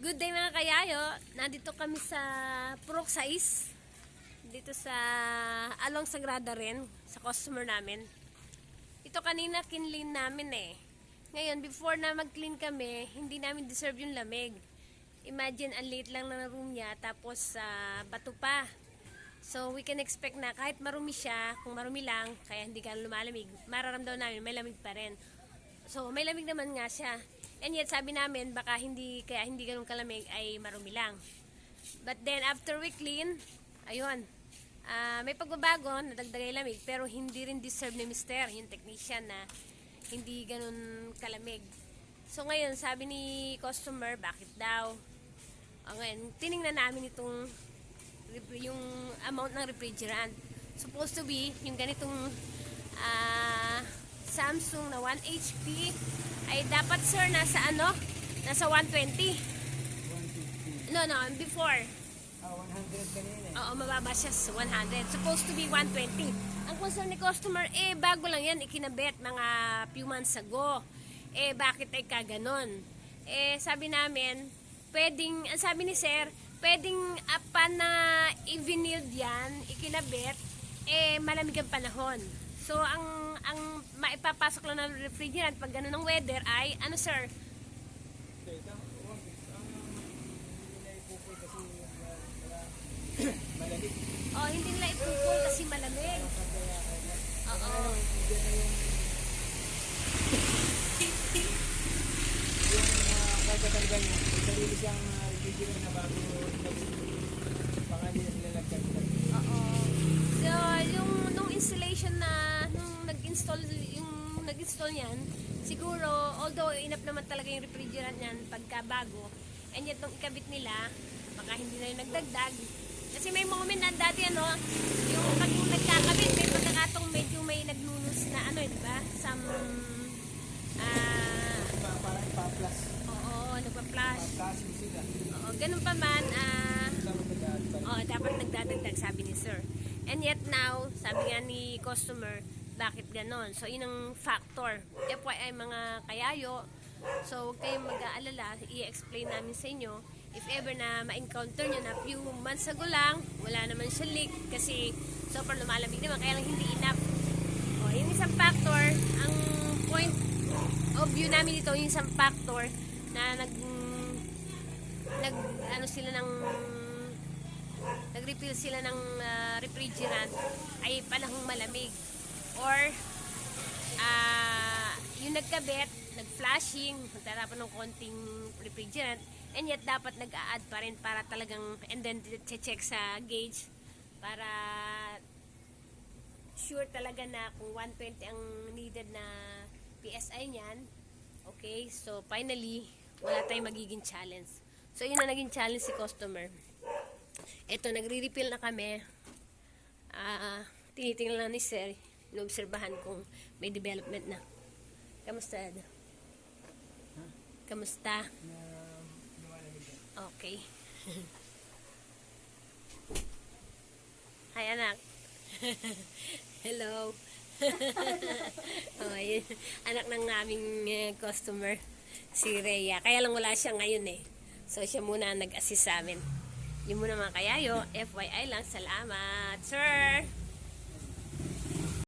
Good day mga kayayo. Nandito kami sa Purok 6. Dito sa Along Sagrada rin. Sa customer namin. Ito kanina kinlin namin eh. Ngayon, before na mag-clean kami, hindi namin deserve yung lamig. Imagine, ang late lang ng room niya, tapos sa bato pa. So, we can expect na kahit marumi siya, kung marumi lang, kaya hindi ka lumalamig, mararamdaman namin may lamig pa rin. So, may lamig naman nga siya. And yet, sabi namin, baka hindi, kaya hindi ganun kalamig ay marumi lang. But then, after we clean, ayun, ah, may pagbabago, nadagdagay lamig, pero hindi rin deserve ni Mister, yung technician na hindi ganun kalamig. So, ngayon, sabi ni customer, bakit daw? O ngayon, tiningnan namin itong yung amount ng refrigerant. Supposed to be, yung ganitong ah, Samsung na 1 HP ay dapat sir nasa ano? Nasa 120. 150. No, no, before. Ah, 100 kanina eh. Oo, mababa siya sa 100. Supposed to be 120. Ang concern ni customer, eh, bago lang yan, ikinabit mga few months ago. Eh, bakit ay kaganon? Eh, sabi namin, pwedeng, ang sabi ni sir, pwedeng apan na i-vinyl yan, ikinabit, eh, malamig ang panahon. So, ang ang maipapasok lang ng refrigerant pag ganun ang weather ay, ano sir? Oh, hindi nila ipupul kasi malamig. Kaya kaya. Oo. Na yung uh, kagatagal niya. Sarili siyang uh, video na bago pangalan nag-install niyan, siguro although enough naman talaga yung refrigerant niyan pagka bago, and yet nung ikabit nila, baka hindi na yung nagdagdag. Kasi may moment na dati ano, yung pag yung nagkakabit, may pagkakatong medyo may nagnunos na ano, eh, di ba? Some ah Pa, parang pa-plus. oo, nagpa-flash. Pa-plus sila. Oo, ganun pa man, ah rin. Oh, dapat nagdadagdag sabi ni sir. And yet now, sabi nga ni customer, bakit ganon? So, yun ang factor. FYI mga kayayo, so huwag kayong mag-aalala, i-explain namin sa inyo. If ever na ma-encounter nyo na few months ago lang, wala naman siya leak kasi super lumalamig naman, kaya lang hindi enough. Oh, yung isang factor, ang point of view namin dito, yung isang factor na nag nag ano sila ng nag-refill sila ng ah, refrigerant ay panahong malamig or ah yung nagkabit nag-flashing magtatapon ng konting refrigerant and yet dapat nag-a-add pa rin para talagang and then check sa gauge para sure talaga na kung 120 ang needed na PSI niyan. Okay so finally wala tayong magiging challenge. So yun na naging challenge si customer. Eto, nagre-refill na kami. Ah, tinitingnan lang ni Sir, inobserbahan kung may development na. Kamusta? Ed? Kamusta? Okay. Hi, anak. Hello. oh, yun. Anak ng aming eh, customer, si Rhea. Kaya lang wala siya ngayon eh. So, siya muna nag-assist sa amin. Yun muna mga kayayo. FYI lang. Salamat, sir.